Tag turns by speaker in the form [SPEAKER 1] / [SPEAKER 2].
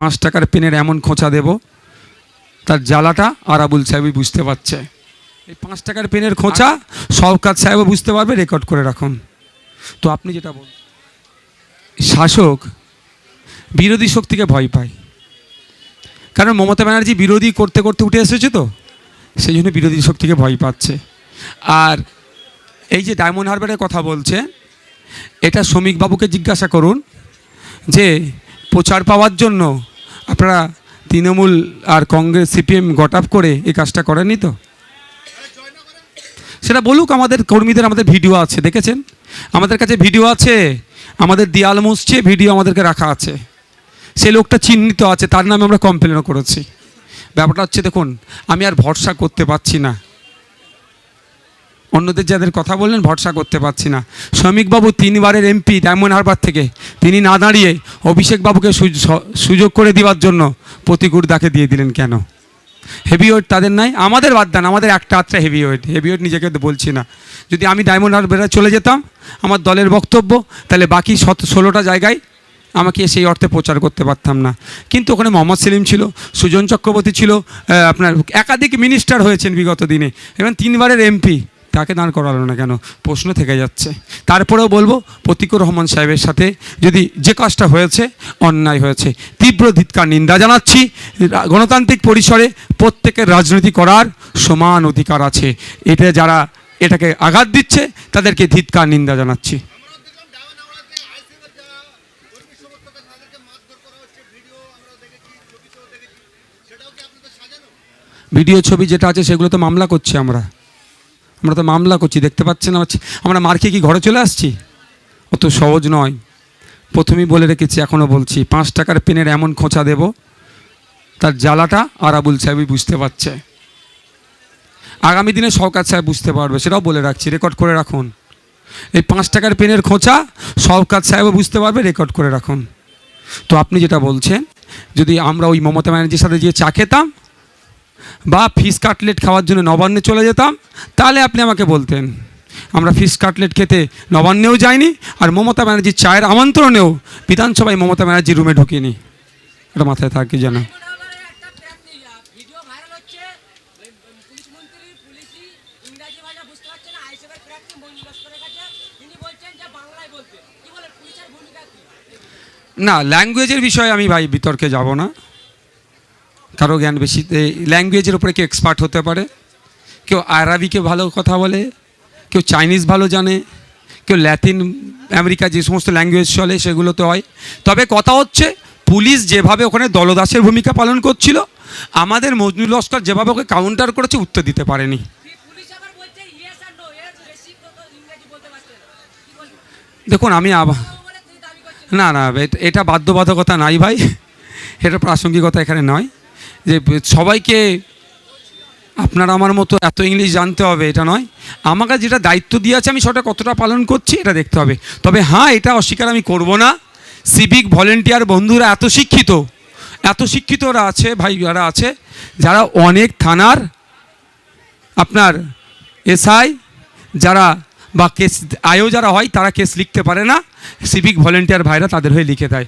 [SPEAKER 1] পাঁচ টাকার পেনের এমন খোঁচা দেব, তার জ্বালাটা আর আবুল সাহেবই বুঝতে পারছে। এই পাঁচ টাকার পেনের খোঁচা সবকাজ সাহেবও বুঝতে পারবে, রেকর্ড করে রাখুন। তো আপনি যেটা বল শাসক বিরোধী শক্তিকে ভয় পায়। কারণ মমতা ব্যানার্জি বিরোধী করতে করতে উঠে এসেছে তো, সেই জন্য বিরোধী শক্তিকে ভয় পাচ্ছে। আর এই যে ডায়মন্ড হারবারের কথা বলছে এটা শ্রমিকবাবুকে জিজ্ঞাসা করুন যে প্রচার পাওয়ার জন্য আপনারা তৃণমূল আর কংগ্রেস, সিপিএম গট আপ করে এই কাজটা করেনি তো? সেটা বলুক, আমাদের কর্মীদের আমাদের ভিডিও আছে, দেখেছেন? আমাদের কাছে ভিডিও আছে, আমাদের দেয়াল মুছছে, ভিডিও আমাদেরকে রাখা আছে। সে লোকটা চিহ্নিত আছে, তার নামে আমরা কমপ্লেনও করেছি। ব্যাপারটা হচ্ছে, দেখুন, আমি আর ভরসা করতে পারছি না। অন্যদের যাদের কথা বললেন, ভরসা করতে পারছি না। শ্রমিকবাবু তিনবারের এমপি, ডায়মন্ড হারবার থেকে। তিনি না দাঁড়িয়ে অভিষেকবাবুকে সুযোগ করে দেওয়ার জন্য প্রতিকূর দাকে দিয়ে দিলেন কেন? হেভিওয়েট তাদের নাই, আমাদের বাদ দেন আমাদের একটা আত্রা হেভিওয়েট। হেভিওয়েট নিজেকে বলছি না। যদি আমি ডায়মন্ড হারবারে চলে যেতাম, আমার দলের বক্তব্য, তাহলে বাকি সত ষোলোটা জায়গায় আমাকে সেই অর্থে প্রচার করতে পারতাম না। কিন্তু ওখানে মোহাম্মদ সেলিম ছিল, সুজন চক্রবর্তী ছিল আপনার একাধিক মিনিস্টার হয়েছেন বিগত দিনে। এবং তিনবারের এমপি তাকে দাঁড় করালো না কেন? প্রশ্ন থেকে যাচ্ছে। তারপরেও বলব, প্রতিকুর রহমান সাহেবের সাথে যদি যে কাজটা হয়েছে, অন্যায় হয়েছে। তীব্র ধিৎকার, নিন্দা জানাচ্ছি। গণতান্ত্রিক পরিসরে প্রত্যেকের রাজনীতি করার সমান অধিকার আছে। এটা যারা এটাকে আঘাত দিচ্ছে, তাদেরকে ধিৎকার, নিন্দা জানাচ্ছি।
[SPEAKER 2] ভিডিও ছবি
[SPEAKER 1] যেটা আছে, সেগুলো তো মামলা করছি আমরা। আমরা তো মামলা করছি, দেখতে পাচ্ছেন আমার ছে- আমরা মার খেয়ে কি ঘরে চলে আসছি? অত সহজ নয়। প্রথমেই বলে রেখেছি এখনও বলছি, পাঁচ টাকার পেনের এমন খোঁচা দেব, তার জ্বালাটা আর আবুল সাহেবই বুঝতে পারছে। আগামী দিনে সরকার সাহেব বুঝতে পারবে, সেটাও বলে রাখছি, রেকর্ড করে রাখুন। এই পাঁচ টাকার পেনের খোঁচা সরকার সাহেবও বুঝতে পারবে, রেকর্ড করে রাখুন। তো আপনি যেটা বলছেন, যদি আমরা ওই মমতা ব্যানার্জির সাথে গিয়ে চা খেতাম বা ফিশ কাটলেট খাওয়ার জন্য নবান্নে চলে যেতাম, তাহলে আপনি আমাকে বলতেন। আমরা ফিশ কাটলেট খেতে নবান্নেও যাইনি, আর মমতা ব্যানার্জির চায়ের আমন্ত্রণেও বিধানসভায় মমতা ব্যানার্জির রুমে ঢুকিনি। এটা মাথায় থাকে যেন।
[SPEAKER 3] না
[SPEAKER 1] ল্যাঙ্গুয়েজের বিষয়ে আমি ভাই বিতর্কে যাব না। কারও জ্ঞান বেশি। ল্যাঙ্গুয়েজের উপরে কেউ এক্সপার্ট হতে পারে, কেউ আরবিকে ভালো কথা বলে, কেউ চাইনিজ ভালো জানে, কেউ ল্যাতিন আমেরিকা যে সমস্ত ল্যাঙ্গুয়েজ চলে সেগুলো তো হয়। তবে কথা হচ্ছে, পুলিশ যেভাবে ওখানে দলদাসের ভূমিকা পালন করছিল, আমাদের মজনুল লস্কর যেভাবে ওকে কাউন্টার করেছে, উত্তর দিতে পারেনি। দেখুন, আমি আবার না না এটা বাধ্যবাধকতা নাই ভাই, এটা প্রাসঙ্গিকতা এখানে নয়। যে সবাইকে আপনার আমার মতো এত ইংলিশ জানতে হবে, এটা নয়। আমাকে যেটা দায়িত্ব দিয়ে আছে, আমি সেটা কতটা পালন করছি, এটা দেখতে হবে। তবে হ্যাঁ এটা অস্বীকার আমি করব না। সিভিক ভলেন্টিয়ার বন্ধুরা এত শিক্ষিত, এত শিক্ষিতরা আছে, ভাই যারা আছে, যারা অনেক থানার আপনার এসআই, যারা বা কেস আয়ও যারা হয়, তারা কেস লিখতে পারে না। সিভিক ভলেন্টিয়ার ভাইরা তাদের হয়ে লিখে দেয়।